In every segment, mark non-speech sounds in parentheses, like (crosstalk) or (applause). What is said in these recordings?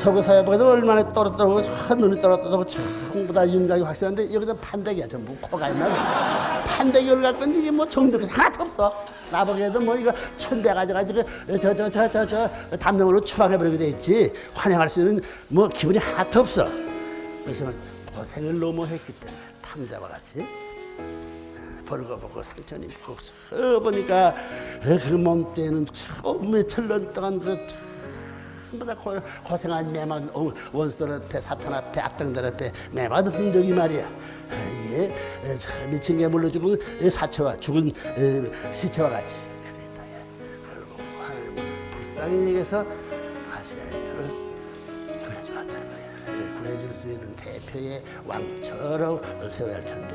서구 사회보다 얼마나 떨어뜨고 눈이 떨어뜨고 전부 다 윤곽이 확실한데 여기서 판대기야. 전부 코가 있나? 판대기를 갖고 있는데 이게 뭐 정도가 하나도 없어. 나보기에도 뭐 이거 춘배 가져가지고 저 저 저 저 저 담능으로 추방해버리게 돼 있지. 환영할 수 있는 뭐 기분이 하나도 없어. 그래서 고생을 너무 했기 때문에 탐자와 같이 벌거벗고 상처는 입고 서 보니까 그 몸때는 처음에 철년 동안 그 전부 다 고- 고생한 매만 어, 원수들 앞에 사탄 앞에 악당들 앞에 매만 흔적이 말이야 아, 이게 미친 개 물러주고 사체와 죽은 에, 시체와 같이 예. 그리고 불쌍히 여기서 아시아인들을 구해주었다는 거예요. 구해줄 수 있는 대표의 왕처럼 세워야 할 텐데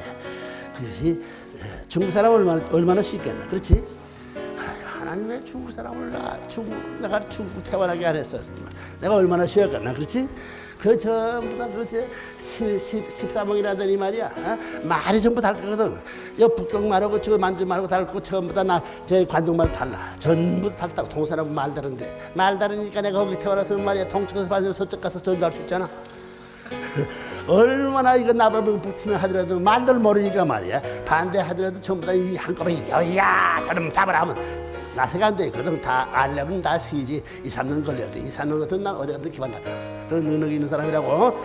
그것이 에, 중국 사람 얼마나 얼마나 쉽겠나, 그렇지? 하나님 왜 중국 사람을 나 중국 내가 중국 태어나게 안 했어? 내가 얼마나 쉬웠겠나, 그렇지? 그 전부 다그 십사몽이라더니 말이야, 어? 말이 전부 달거든. 여 북경 말하고 저 만주 말하고 달고 전부 다나 저 관동 말 달라. 전부 다 달다고 동사람 말 다른데 말 다르니까 내가 거기 태어나서 말이야 동쪽에서 반면 서쪽 가서 전도할 수 있잖아. (laughs) 얼마나 이거 나발을 붙이면 하더라도 말들 모르니까 말이야 반대하더라도 전부 다 이 한꺼번에 여야 저놈 잡으라 하면 나세가 안 되거든 다 알려면 다 시일이 2, 3년 걸려야 돼 2, 3년 같은 난 어디 가든 기반 닦아 그런 능력이 있는 사람이라고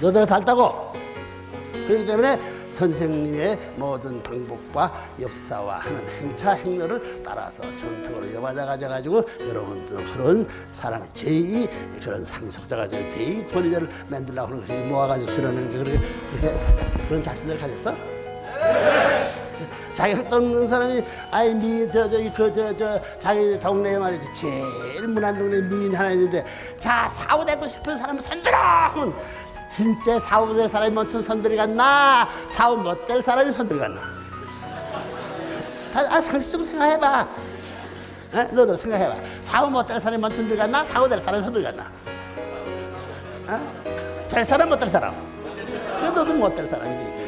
너들 닳다고 그렇기 때문에 선생님의 모든 방법과 역사와 하는 행차 행렬을 따라서 전통으로 이어받아 가져가지고 여러분도 그런 사람이 제2 그런 상속자가 되고 제2 권위자를 만들려고 하는 것이 모아가지고 쓰려는 게 그렇게, 그렇게 그런 자신들을 가졌어? 자기 흙도 없는 사람이 아이 미인 저 저기 그 저 저 자기 동네에 말이지. 제일 문안 동네 미인 하나 있는데 자 사고 되고 싶은 사람 손들어! 하면 진짜 사고 될 사람이 먼저 손들이 갔나? 사고 못될 사람이 손들이 갔나? 다 아, 상식적으로 생각해봐. 에? 너도 생각해봐. 사고 못될 사람이 먼저 손들이 갔나? 사고 될 사람이 손들이 갔나? 어? 될 사람 못 될 사람? 그 너도 못 될 사람이지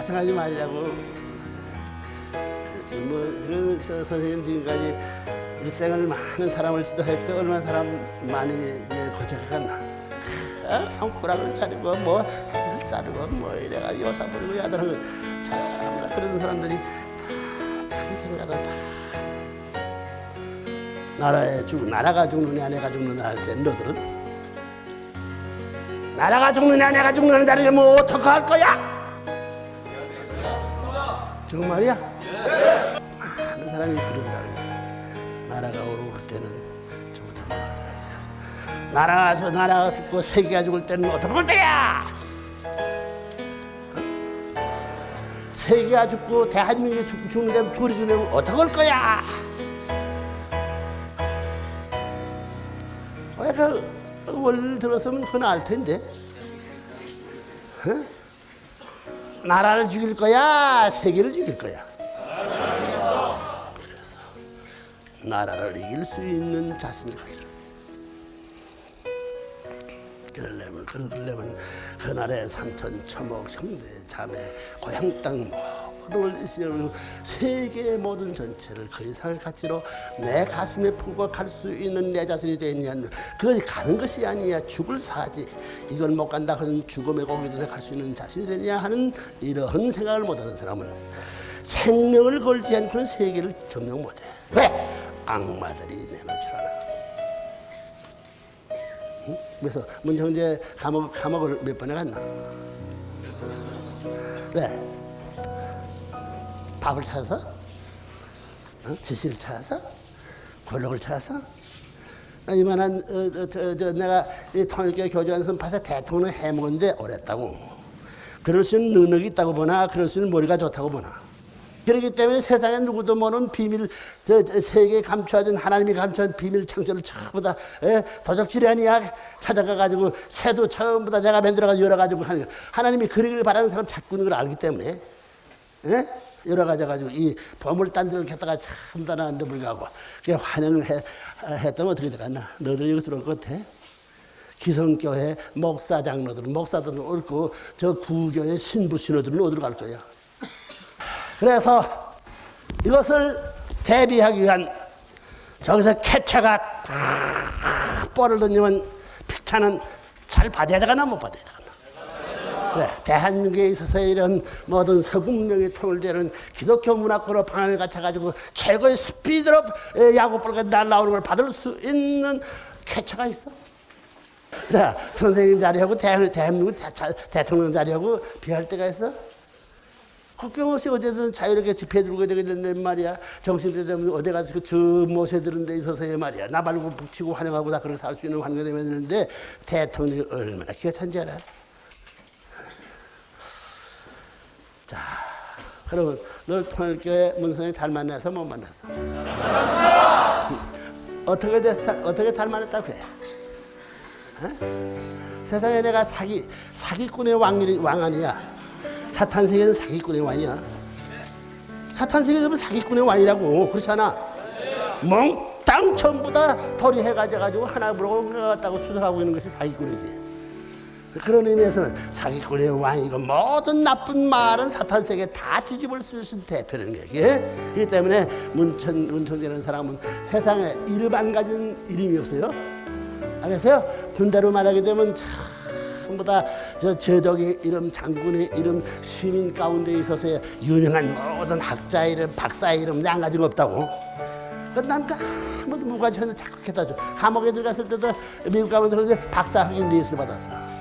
마찬가지 말이라고. 지금 뭐, 저 선생님 지금까지 일생을 많은 사람을 지도했을 얼마나 사람 많이 예, 고생했나. 아, 손가락을 자르고 뭐 자르고 뭐 이래가 여사 부리고 야단하고 전부 다 그런 사람들이 다 자기 생각은 다 나라에 죽 나라가 죽느냐 내가 죽느냐 할 때 너들은? 나라가 죽느냐 내가 죽느냐 자리에 뭐 어떻게 할 거야? 정말이야? 많은 사람이 그러더라고요. 나라가 오를 때는 저부터 말하더라고요. 나라가 저 나라가 죽고 세계가 죽을 때는 어떻게 볼 때야? 어? 세계가 죽고 대한민국이 죽, 죽는데 둘이 죽으면 어떻게 할 거야? 왜그 들었으면 그건 알 텐데. 어? 나라를 죽일 거야, 세계를 죽일 거야. 그래서 나라를 이길 수 있는 자신을 가지라. 그러려면 그러려면 그날의 산천 초목 형제 자매 고향 땅 모 든걸 있으려면 세계의 모든 전체를 그 이상의 가치로 내 가슴에 품고 갈 수 있는 내 자신이 되느냐는 그것이 가는 것이 아니야 죽을 사지 이걸 못 간다 하는 죽음의 고기도 갈수 있는 자신이 되느냐 하는 이러한 생각을 못하는 사람은 생명을 걸지 않고는 세계를 점령 못해 왜? 악마들이 내놓지라 그래서 문형제 감옥, 감옥을 몇 번에 갔나? 왜? 밥을 찾아서? 어? 지식을 찾아서? 권력을 찾아서? 아, 이만한 어, 어, 저, 저, 내가 이 통일교 교주한테 벌써 대통령 해먹었는데 오랬다고 그럴 수 있는 능력이 있다고 보나 그럴 수 있는 머리가 좋다고 보나 그렇기 때문에 세상에 누구도 모르는 비밀, 저, 저 세계에 감춰진 하나님이 감춰진 비밀 창조를 전부 다 에? 도적질이 아니야 찾아가가지고 새도 다 내가 만들어가지고 열어가지고 하는 거. 하나님이 그러길 바라는 사람 찾고 있는 걸 알기 때문에 에? 열어가지고 이 보물단들을 갖다가 전부 다 나는데 불구하고 그게 환영을 해, 했다면 어떻게 되겠나 너들 이거 들어올 것 같아? 기성교회 목사 장로들은 목사들은 옳고 저 구교의 신부 신호들은 어디로 갈 거야? 그래서 이것을 대비하기 위한 저기서 캐차가 탁 뻘을 던지면 픽차는 잘 받아야 되거나 못 받아야 되거나. 그래, 대한민국에 있어서 이런 모든 서국명이 통일되는 기독교 문화권으로 방향을 갖춰가지고 최고의 스피드로 에, 야구볼가 날라오는 걸 받을 수 있는 캐차가 있어. 자, 선생님 자리하고 대한, 대한민국 대, 대통령 자리하고 비할 때가 있어? 국경 없이 어디든 자유롭게 집회 들고 되게 된단 말이야. 정신대 되면 어디 가서 그저 모세들은 데 있어서야 말이야. 나 말고 북치고 환영하고 다 그렇게 살 수 있는 환경이 되면 되는데 대통령이 얼마나 기가 찬지 알아? 자, 그러면 너 통일교회 문선이 잘 만나서 못 만났어? (laughs) 어떻게 됐어? 어떻게 잘 만났다고 해? 어? 세상에 내가 사기 사기꾼의 왕이 왕 아니야. 사탄 세계는 사기꾼의 왕이야. 사탄 세계는 사기꾼의 왕이라고 그렇잖아. 몽땅 전부 다 덜이 해가지고 하나 부르고 갖다고 수석하고 있는 것이 사기꾼이지. 그런 의미에서는 사기꾼의 왕이고 모든 나쁜 말은 사탄 세계 다 뒤집을 수 있는 대표라는. 이게. 그렇기 때문에 문천 문청재라는 사람은 세상에 이름 안 가진 이름이 없어요. 알겠어요? 군대로 말하게 되면 전부 다저 제독의 이름, 장군의 이름, 시민 가운데 있어서의 유명한 모든 학자의 이름, 박사의 이름 양 가지가 없다고. 그난 아무도 무관심해서 자꾸 해다 줘. 감옥에 들어갔을 때도 미국 가면 박사 학위 리스를 받았어.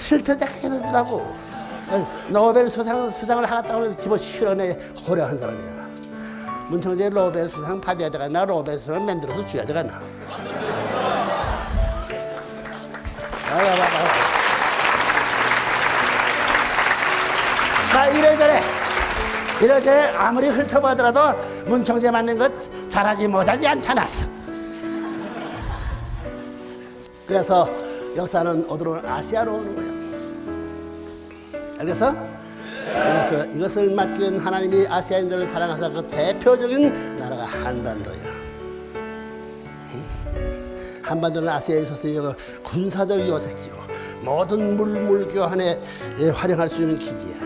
실패 자꾸 해다 준다고. 노벨 수상, 수상을 하겠다고 해서 집어 실어내 호령한 사람이야. 문청재 노벨 수상 받아야 되겠나? 노벨 수상 만들어서 줘야 봐봐. 나 이래저래 이래저래 아무리 훑어보더라도 문청재 맞는 것 잘하지 못하지 않잖아 그래서 역사는 어디로 아시아로 오는 거야 알겠어? 그래서 이것을 위한 하나님이 아시아인들을 사랑하사 그 대표적인 나라가 한반도야 한반도는 아시아에 있어서 군사적 요색지고 모든 물물 교환에 활용할 수 있는 기지야.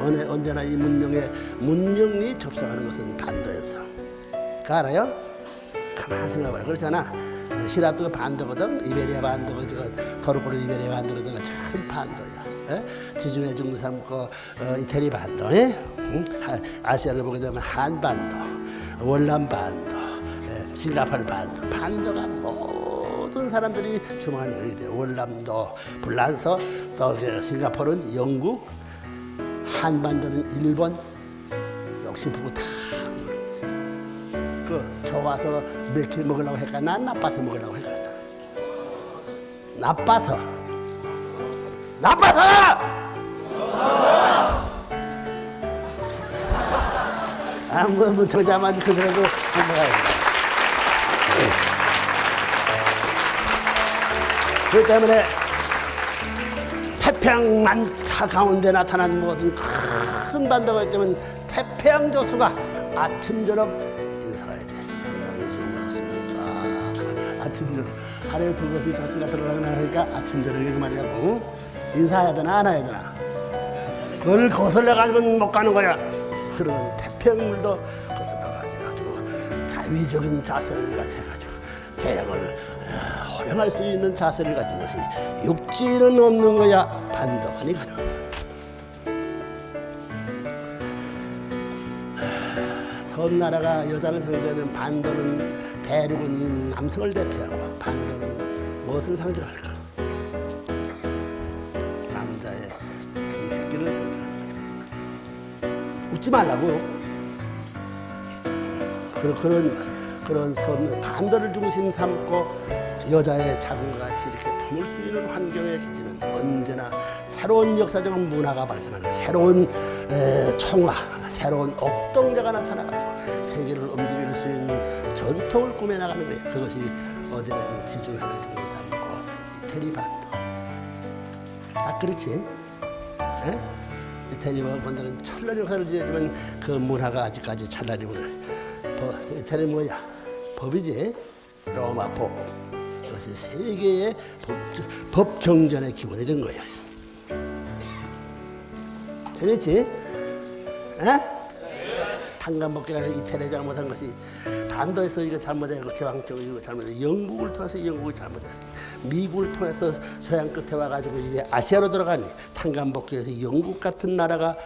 어느 언제나 이 문명에 문명이 접속하는 것은 반도였어. 그 알아요? 가만 생각해봐라. 그렇잖아. 히랍도 반도거든. 이베리아 반도고 저 토르코르 이베리아 반도라든가 참 반도야. 에? 지중해 중삼고 어, 이태리 반도. 에? 응? 하, 아시아를 보게 되면 한반도, 월남 반도, 에, 싱가포르 반도. 반도가 모든 사람들이 주목하는 거게 돼. 월남도, 불란서, 또그 싱가포르는 영국, 한반도는 일본, 역시 보고 다. 그 좋아서 몇개 먹으려고? 난 나빠서 먹으려고 할까? 나빠서. 나빠서! 아, 뭐, 뭐, 저자만 그래도 행복하겠다. 그렇기 때문에 태평양 가운데 나타난 모든 큰 반도가 있다면 태평양 조수가 아침 저녁 아침 저녁 하루에 두 번씩 조수가 들어가거나 하니까 아침 저녁 이렇게 말이라고 인사해야 되나 안 해야 되나? 그걸 거슬러 가지고는 못 가는 거야. 그런 태평물도 거슬러 가지고 자위적인 자세를 가져가지고 대양을 어, 활용할 수 있는 자세를 가진 것이 육지는 없는 거야 반도만이 가능 섬나라가 여자를 상대하는 반도는 대륙은 남성을 대표하고 반도는 무엇을 상징할까? 남자의 생식기를 상징하는 거야. 웃지 말라고. 그런 그런 그런 섬 반도를 중심 삼고 여자의 자궁과 같이 이렇게 품을 수 있는 환경의 기지는 언제나 새로운 역사적 문화가 발생하는 새로운 에, 청화, 새로운 옥동자가 나타나가지고 세계를 움직일 수 있는 전통을 꾸며나가는 거예요. 그것이 어제는 지중해를 중심 삼고 이태리 반도. 딱 그렇지? 에? 이태리 분들은 찬란히 역사를 지었지만 그 문화가 아직까지 찬란히 문을 법, 이태리 뭐야? 법이지. 로마 법. 이것이 세계의 법, 법 경전의 기본이 된 거야. 재밌지? 에? 탄간복귀라는 이태리 잘못한 것이 반도에서 이거 잘못해고 교황 쪽 이거 잘못해 영국을 통해서 영국이 잘못했어. 미국을 통해서 서양 끝에 와가지고 이제 아시아로 들어가니 탄간복귀에서 영국 같은 나라가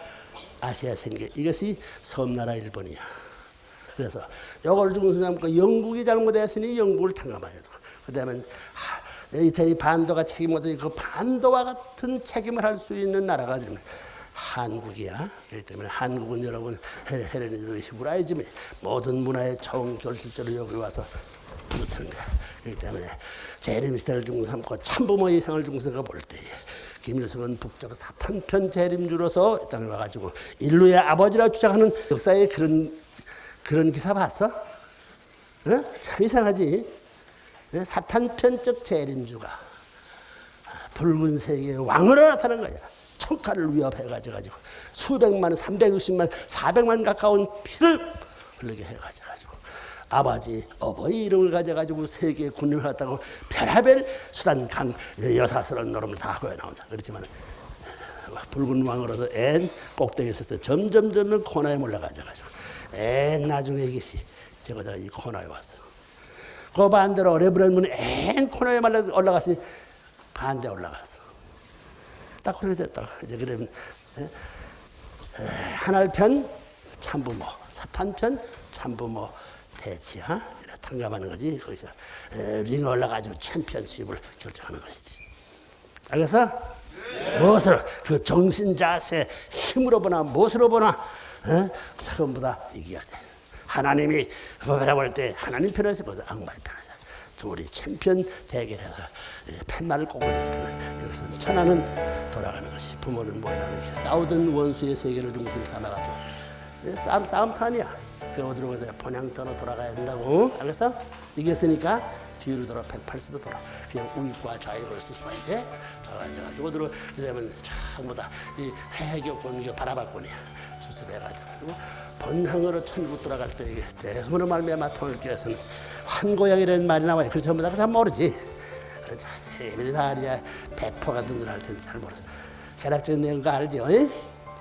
아시아에 생겨. 이것이 섬나라 일본이야. 그래서 이걸 중심하고 영국이 잘못했으니 영국을 탕감해야 되고 그다음에 하, 이태리 반도가 책임을 그 반도와 같은 책임을 할 수 있는 나라가 지금 한국이야. 그렇기 때문에 한국은 여러분 헤- 헬레니즘 히브라이즘이 모든 문화의 총 결실적으로 여기 와서 부르트는 거야. 그렇기 때문에 재림 시대를 중삼고 참부모 이상을 중삼고 볼 때에 김일성은 북쪽 사탄편 재림주로서 이 땅에 와가지고 인류의 아버지라 주장하는 역사의 그런 그런 기사 봤어? 어? 참 이상하지. 예? 사탄편적 재림주가 붉은 세계의 왕으로 나타난 거야. 청카를 위협해가지고 수백만, 360만, 400만 가까운 피를 흘리게 해가지고 아버지, 어버이 이름을 가져가지고 세계에 군림을 했다고 별하별 수단 강 여사스러운 노름을 다 하고 나온다. 그렇지만 붉은 왕으로서 앤 꼭대기에 있어서 점점 점점 코너에 몰려가져가지고 앤 나중에 이것이 저거다가 이 코너에 왔어. 그 반대로 레브런문이 앤 코너에 올라갔으니 반대 올라갔어. 딱 됐다. 이제 그러면 에? 에, 하늘 편 참부모, 사탄 편 참부모 대치야 이렇게 탕감하는 거지. 거기서 에, 링에 올라가지고 챔피언십을 결정하는 것이지. 그래서 무엇으로 그 정신 자세 힘으로 보나 무엇으로 보나 에? 전부 다 이겨야 돼. 하나님이 바라볼 때 하나님 편에서 보다 악마의 편에서 둘이 챔피언 대결해서 예, 팻말을 꽂고 될 때는 여기서는 천하는 돌아가는 것이 부모는 뭐이라고 이렇게 싸우던 원수의 세계를 중심 삼아가지고 예, 싸움 싸움터 아니야. 그 어디로 가야 본향터로 돌아가야 된다고. 그래서 이겼으니까 뒤로 돌아 180도 돌아. 그냥 우익과 좌익을 수수하게 돌아가가지고 어디로 그러면 전부 다이 해교 권교 바라봤군이야. 수술해가지고 본향으로 천국 돌아갈 때 대수로 말미암아 통을 끼어서는 환고양이라는 말이 나와요. 그 전부 다다 모르지. 그렇죠. 세밀히 다 알아야 배포가 든든할 텐데 잘 모르죠. 개락적인 내용 거 알죠? 이?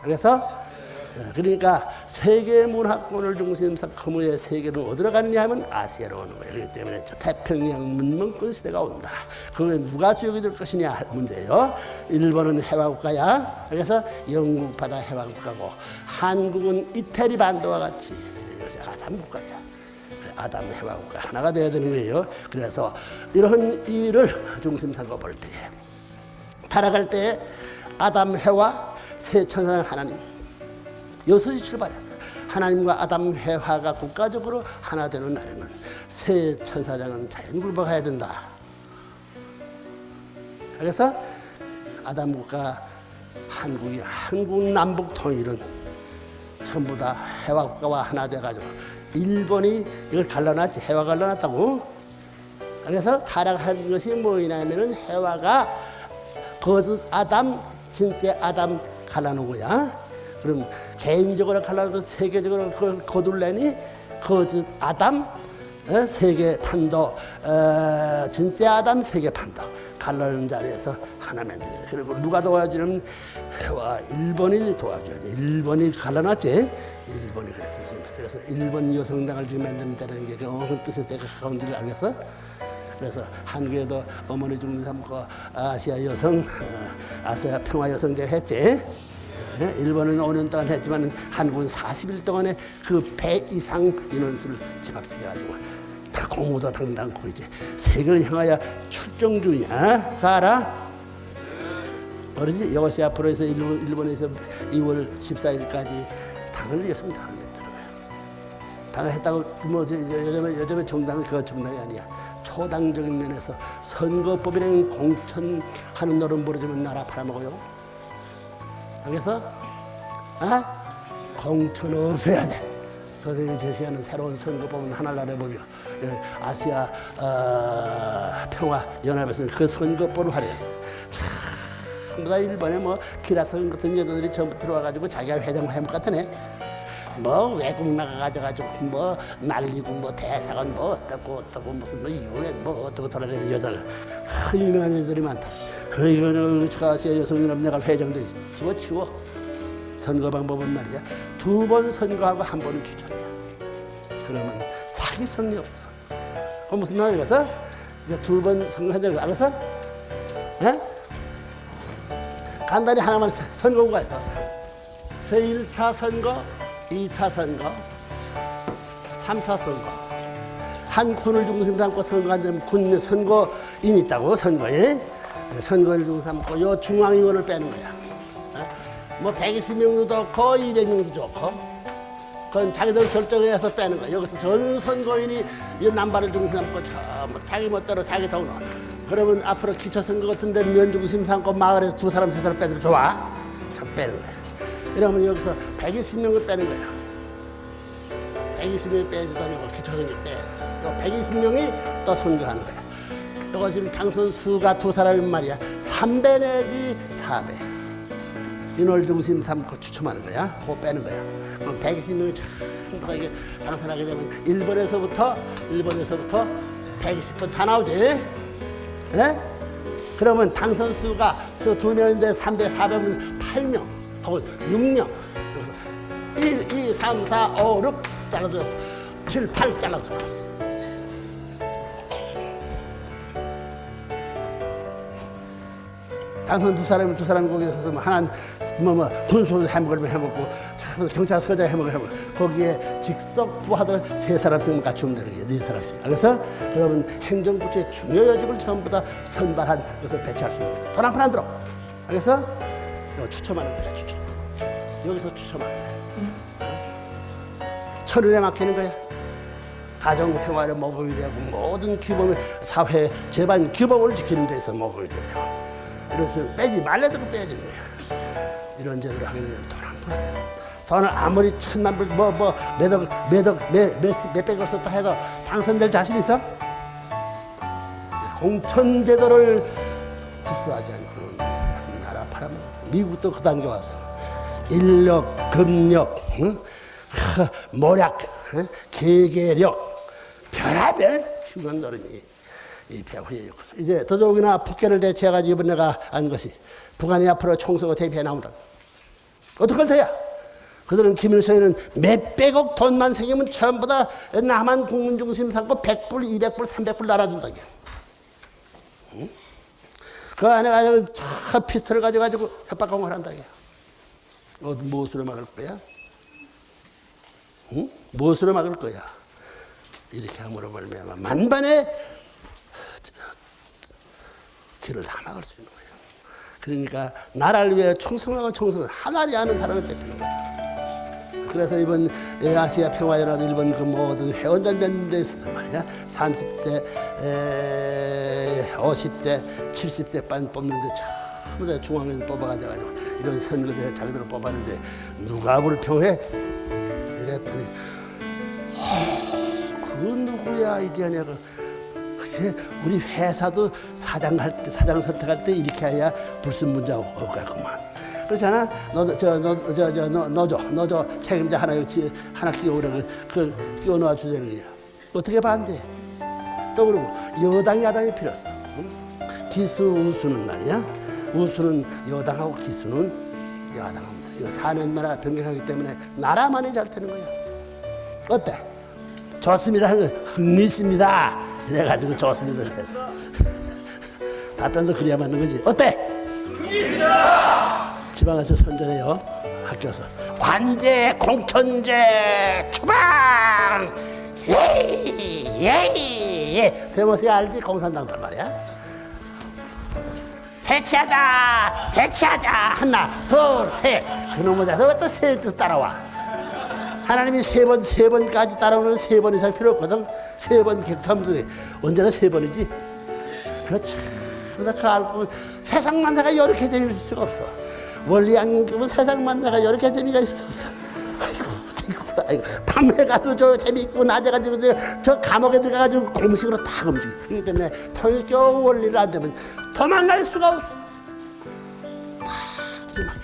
그래서 어, 그러니까 세계 문화권을 중심으로 거무의 세계는 어디로 갔냐 하면 아시아로 오는 거예요. 그렇기 때문에 저 태평양 문명권 시대가 온다. 그게 누가 수용이 될 것이냐 할 문제예요. 일본은 해화국가야. 그래서 영국 바다 해화국가고 한국은 이태리 반도와 같이 이것이 아담 국가야. 그 아담 해화국가 하나가 되어야 되는 거예요. 그래서 이런 일을 중심 삼고 볼 때에 타락할 때 아담 해와 세 천상 하나님 여섯이 출발했어. 하나님과 아담 해화가 국가적으로 하나 되는 날에는 새 천사장은 자연 굴복해야 된다. 그래서 아담 국가 한국이 한국 남북 통일은 전부 다 해화 국가와 하나 돼가지고 일본이 이걸 갈라놨지 해화 갈라놨다고. 그래서 타락한 것이 뭐냐면은 해화가 거짓 아담 진짜 아담 갈라놓은 거야. 그럼 개인적으로 갈라서 세계적으로 그걸 거둘래니 거짓 아담 어? 세계 판도 어, 진짜 아담 세계 판도 갈라는 자리에서 하나 만드는 거야. 그리고 누가 도와주냐면 해와 일본이 도와줘야지 일본이 갈라놨지 일본이 지금 그래서 일본 여성당을 지금 만든다는 게그 어느 뜻에 가까운 줄 알겠어? 그래서 한국에도 어머니 중심 삼고 아시아 여성, 어, 아시아 평화 여성제 했지. 예? 일본은 5년 동안 했지만 한국은 40일 동안에 그 배 이상 인원수를 집합시켜가지고 다 공무도 당당고 이제 세계를 향하여 출정 중이야. 그 알아? 모르지? 이것이 앞으로 해서 일본, 일본에서 2월 14일까지 당을 여성 당했다는 거야. 당했다고 뭐 저- 저- 요즘에 요즘에 정당은 그 정당이 아니야. 초당적인 면에서 선거법이라는 공천하는 노름 부르지면 나라 팔아먹어요. 그래서 아 공천 없애야 돼. 선생님이 제시하는 새로운 선거법은 하나나라 법이요. 예, 아시아 어, 평화 연합에서는 그 선거법을 활용했어. 전부 다 일본에 뭐 기라성 같은 여자들이 전부 들어와가지고 자기가 회장 해먹 같으네. 뭐 외국 나가가지고 뭐 날리고 뭐 대사관 뭐 어떻고 어떻고 무슨 뭐 유엔 뭐 어떻고 돌아다니는 아, 유명한 여자들이 많다. 아, 이거는 아시아 여성연합 내가 회장도 집어치워. 선거 방법은 말이야 두 번 선거하고 한 번은 추천해. 그러면 사기성이 없어. 그럼 무슨 말이겠어? 이제 두 번 선거한다고 알았어? 예? 간단히 하나만 선- 선거구가 있어. 제1차 선거, 2차 선거, 3차 선거. 한 군을 중심 삼고 선거한다면 군 선거인이 있다고 선거에 선거를 중심 삼고 요 중앙위원을 빼는 거야. 어? 뭐 120명도 좋고 200명도 좋고 그건 자기들 결정해서 빼는 거야. 여기서 전 선거인이 이 남발을 중심 삼고 저뭐 자기 멋대로 자기 돈으로 그러면 앞으로 기초 선거 같은 데는 면 중심 삼고 마을에서 두 사람 세 사람 빼도 좋아. 저 빼는 거야. 이러면 여기서 120명을 빼는 거야. 120명이 빼지도 않고 기초선거 빼. 또 120명이 또 선거하는 거야. 이거 지금 당선 수가 두 사람이면 말이야. 3배 내지 4배. 인월 중심 삼고 추첨하는 거야. 그거 빼는 거야. 그럼 120명이 전부 다 이게 당선하게 되면 1번에서부터 1번에서부터 120번 다 나오지. 예? 그러면 당선 수가 두 명인데 3배, 400은 8명 혹은 6명. 그래서 1, 2, 3, 4, 5, 6 잘라줘. 7, 8 잘라줘. 당선 두 사람이 두 사람이 거기에 서서 뭐 하나 뭐뭐 군수 해먹을 해먹고 참 경찰서장 해먹을 해먹고 거기에 직속 부하들 세 사람씩 갖추면 되는 거예요. 네 사람씩 그래서 그러면 행정부처의 중요 요직을 전부 다 선발한 것을 배치할 수 있는 거예요. 푼안 들어. 그래서 이거 추첨하는 거죠 추첨. 여기서 추첨하는 거예요. 천원에 맡기는 거야 가정 생활에 모범이 되고 모든 규범 사회 재반 규범을 지키는 데서 모범이 되고 이래서 빼지 말래도 빼야지. 이런 제도를 하게 되면 돈안 벌었어. 돈을 아무리 천만 불, 뭐, 뭐, 몇억, 몇억, 몇, 몇, 몇백억 썼다 해도 당선될 자신 있어? 공천 제도를 흡수하지 않고 나라 팔아먹어. 미국도 그 단계 왔어. 인력, 금력, 응? 하, 모략, 응? 계계력, 별하별 흉한 노름이 이 있고 이제 더더욱이나 북한을 대체해가지고 이번 내가 안 것이 북한이 앞으로 총선거 대비해 나온다. 어떻게 할 테야? 그들은 김일성이는 몇백억 돈만 생기면 전부 다 남한 국민 중심 삼고 100불, 200불, 300불 날아준다. 응? 그 안에 가지고 차 피스톨을 가져가지고 협박공을 한다. 어, 무엇으로 막을 거야? 응? 무엇으로 막을 거야? 이렇게 함으로 말미암아 만반의 길을 다 막을 수 있는 거예요. 그러니까 나라를 위해 충성하고 충성을 하나리 하는 사람을 뺏기는 거예요. 그래서 이번 아시아 평화연합 일본 그 모든 회원단 맺는 데 있어서 말이야 30대, 에, 50대, 70대 반 뽑는데 전부 다 중앙에서 뽑아가지고 이런 선거대 자기들을 뽑았는데 누가 불평해? 이랬더니 허, 그 누구야 이제 내가 글쎄, 우리 회사도 사장 할 때, 사장 선택할 때 이렇게 해야 불순 문제가 올 거구만. 그렇잖아. 너, 저, 너, 저, 저, 너, 너줘. 너줘. 책임자 하나, 여기 하나 끼워 오라. 그, 그, 끼워 놓아 주자는 거야. 어떻게 반대? 또 그러고, 여당, 야당이 필요 없어. 응? 기수, 우수는 말이야. 우수는 여당하고 기수는 야당합니다. 사는 나라 변경하기 때문에 나라만이 잘 되는 거야. 어때? 좋습니다 하는 거 흥미 있습니다. 이래가지고 좋습니다. 답변도 그래야 맞는 거지. 어때? 지방에서 선전해요. 학교에서. 관제, 공천제, 추방! 예이! 예이! 예. 대모세 알지? 공산당들 말이야. 대치하자! 대치하자! 하나, 둘, 셋. 그놈의 자서 왜또 셋도 따라와? 하나님이 세 번, 세 번까지 따라오는 세 번 이상 필요 없거든. 세 번 객탐들이 언제나 세 번이지. 그러다 그 알고 세상 만사가 이렇게 재미있을 수가 없어. 원리 안 그러면 세상 만사가 이렇게 재미가 있을 수 없어. 아이고, 아이고, 아이고. 밤에 가도 저 재미있고 낮에 가지고 저, 저 감옥에 들어가가지고 공식으로 다 움직여. 그렇기 때문에 통일교 원리를 안 되면 도망갈 수가 없어. 다 기막혀.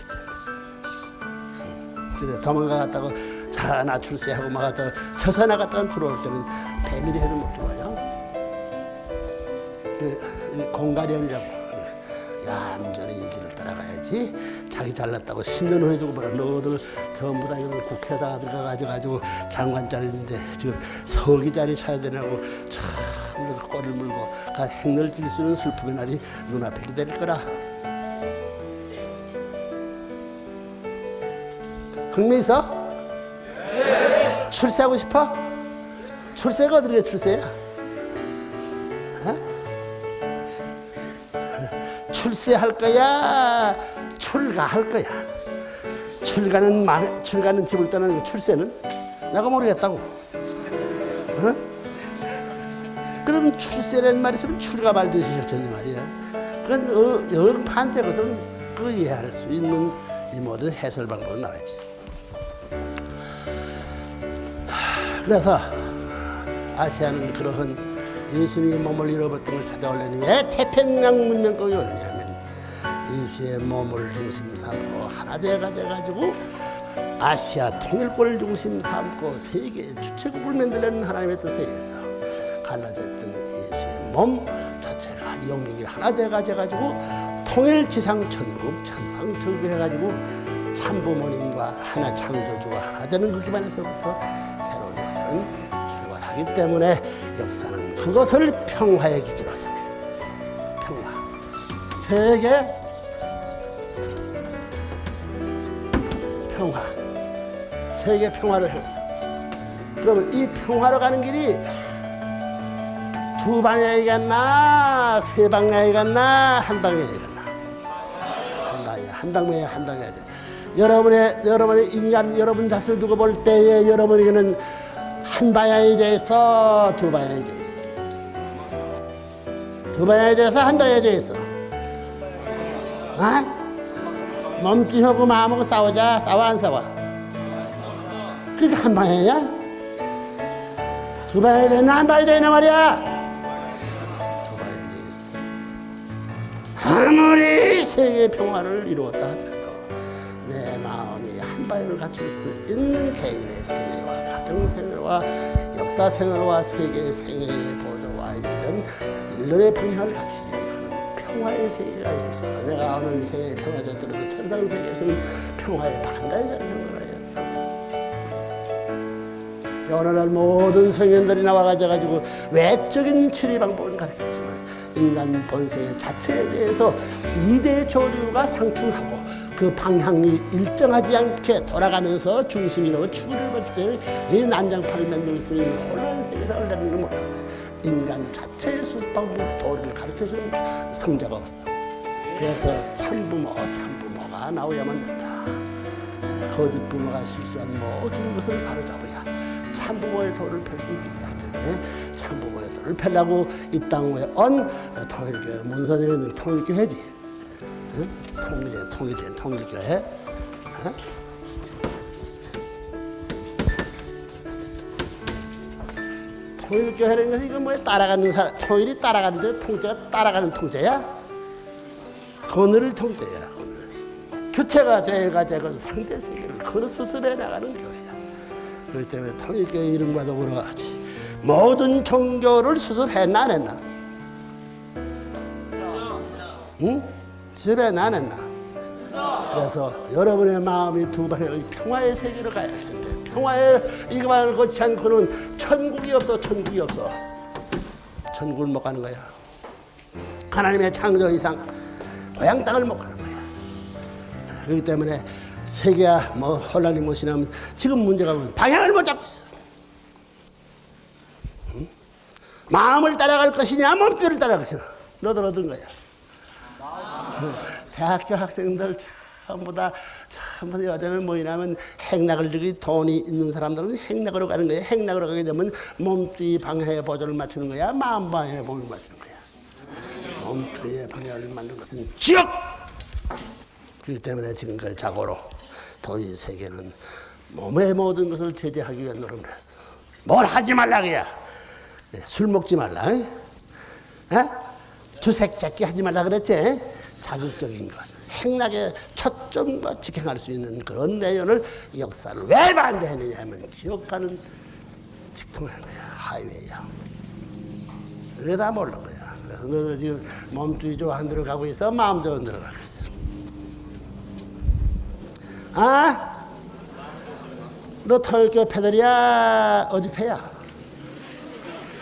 그래서 도망가갔다고 자, 나 출세하고 막 갔다가 서서 나갔다가 들어올 때는 배밀이 해도 못 들어와요. 그, 이 공가련이라고. 얌전히 이 길을 따라가야지. 자기 잘났다고 10년 후에 주고 보라 너들 전부 다 이거 국회에다가 들어가가지고 가지고 장관 자리인데 지금 서기 자리 쳐야 되냐고 참 꼬리를 물고 가 행렬 질수 있는 슬픔의 날이 눈앞에 기다릴 거라 흥미 있어? 출세하고 싶어? 출세가 어디가 출세야? 어? 출세할 거야? 출가할 거야? 출가는 망, 출가는 집을 떠나는 거 출세는 내가 모르겠다고. 어? 그럼 출세라는 말이 있으면 출가 말듯이 실천이 말이야. 그건 어, 영 판때거든. 그 이해할 수 있는 이 모든 해설 방법은 나와야지. 그래서 아시아는 그러한 예수님의 몸을 잃어버렸던 걸 찾아오려니 왜 태평양 문명국이 오느냐면 예수의 몸을 중심 삼고 하나 되가 돼가지고 아시아 통일권을 중심 삼고 세계의 주체국을 만들려는 하나님의 뜻에 의해서 갈라졌던 예수의 몸 자체가 영육이 하나 돼가 돼가지고 통일 지상 천국 천상 천국 해가지고 참부모님과 하나 창조주와 하나 되는 그 기반에서부터 역사는 출발하기 때문에 역사는 그것을 평화의 기지로 삼니다 평화. 세계 평화. 세계 평화를 향해서. 그러면 이 평화로 가는 길이 두 방향이 갔나, 세 방향이 갔나, 한 방향이 갔나. 한 방향, 한 방향, 한 방향이 돼. 여러분의 여러분의 인간 여러분 자신을 두고 볼 때에 여러분에게는 한돼 있어, 두돼 있어. 두돼 있어, 한돼 있어. 아? 몸뚱이하고 마음하고 싸우자, 싸워 안 싸워? 그게 한 방향이야? 두 방향이 되나 한 방향이 되나 말이야? 두 방향이 돼 있어. 아무리 세계 평화를 이루었다 하더라도 내 마음이 한 방향을 갖출 수 있는 개인의 가 정 생활과 역사 생활과 세계 생애의 보조와 일련 일련의 방향을 갖추지 않고는 평화의 세계가 있을 수 없어. 내가 어느 세계의 평화졌더라도 천상 세계에서는 평화의 반대의 자리 생각을 해야 한다. 오늘날 모든 성현들이 나와가지고 외적인 치료 방법을 가르치지만 인간 본성의 자체에 대해서 이대 조류가 상충하고 그 방향이 일정하지 않게 돌아가면서 중심이 너무 추구를 벌기 때문에 이 난장판을 만들 수 있는 혼란 세계상을 내는 걸 못하고 인간 자체의 수습 방법 도리를 가르쳐 주는 성자가 없어. 그래서 참부모, 참부모가 나오야만 된다. 거짓 부모가 실수한 모든 것을 바로잡아야 참부모의 도를 펼 수 있기 때문에 참부모의 도를 펴려고 이 땅에 온 통일교회 문선영은 통일교회지 응? 통일교회 통일교회 통일교회 응? 통일교회라는 것이 이거 뭐야? 따라가는 사람 통일이 따라가는데 통제가 따라가는 통제야? 그늘을 통제야 그늘 교체가 돼가 되고 상대 세계를 그늘 수습해 나가는 교회야. 그렇기 때문에 통일교회 이름과 더불어 같이 모든 종교를 안 했나? 응? 수습했나 안 했나. 그래서 여러분의 마음이 두 방향의 평화의 세계로 가야 하는데 평화의 이것만을 거치 않고는 천국이 없어 천국이 없어. 천국을 못 가는 거야. 하나님의 창조 이상 고향 땅을 못 가는 거야. 그렇기 때문에 세계야 뭐 혼란이 무엇이냐면 지금 문제가 뭐냐? 방향을 못 잡고 있어. 응? 마음을 따라갈 것이냐 몸뚱이를 따라갈 것이냐? 너들 얻은 거야 대학교 학생들 전부 다 전부 다 여자는 뭐냐면 행락을 들이 돈이 있는 사람들은 행락으로 가는 거야. 행락으로 가게 되면 몸뚱이 방향의 보조를 맞추는 거야. 마음 방향의 보조를 맞추는 거야. 몸뚱이의 방향을 만든 것은 지옥. 그렇기 때문에 지금까지 자고로 도의 세계는 몸의 모든 것을 제재하기 위한 노력을 했어. 뭘 하지 말라 그야. 네, 술 먹지 말라. 에? 에? 주색 잡기 하지 말라 그랬지. 자극적인 것, 행락의 초점과 직행할 수 있는 그런 내용을 역사를 왜 반대했느냐 하면 지옥 가는 직통하는 거야. 하이웨이야. 그게 다 모르는 거야. 그래서 너희들 지금 몸뚱이 좋아한 대로 가고 있어? 마음 좋은 대로 가고 있어? 아? 너 통일교 패들이야? 어디 패야?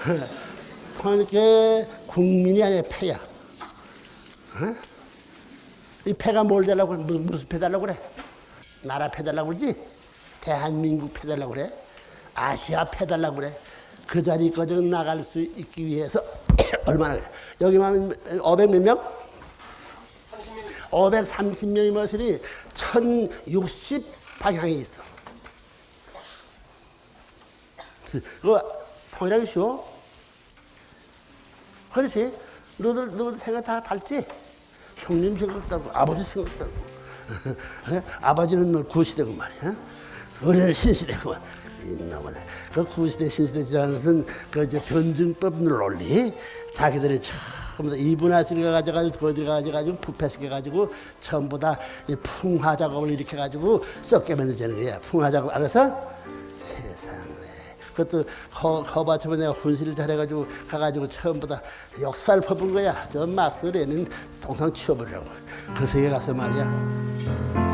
(laughs) 통일교 국민이 아니라 패야. 어? 이 패가 뭘 달라고 그래? 무- 무슨 패 달라고 그래? 나라 패 달라고 그러지? 대한민국 패 달라고 그래? 아시아 패 달라고 그래? 그 자리까지 나갈 수 있기 위해서 (coughs) 얼마나 그래? 여기만 500 몇 명? 530명이 머시니 1060 방향이 있어. 그거 통일하기 쉬워? 그렇지. 너들, 너들 생각 다 달지? 형님 생각다고, 아버지 생각다고. (laughs) 아버지는 너 구시대고 말이야. 우리는 신시대고. 이놈의, 그 구시대, 신시대 지라는 것은 그 이제 변증법 논리. 자기들이 다 이분화시켜 가져가지고, 거기 가져가지고, 부패시켜가지고, 전부 다 이 풍화 작업을 일으켜 가지고 썩게 만들자는 거야. 풍화 작업 알아서? 세상에. 그것도 허, 허바처럼 내가 훈시를 잘해가지고 가가지고 처음보다 역사를 퍼본 거야. 저 막스레는 동상 치워버리라고. 그 세계 가서 말이야.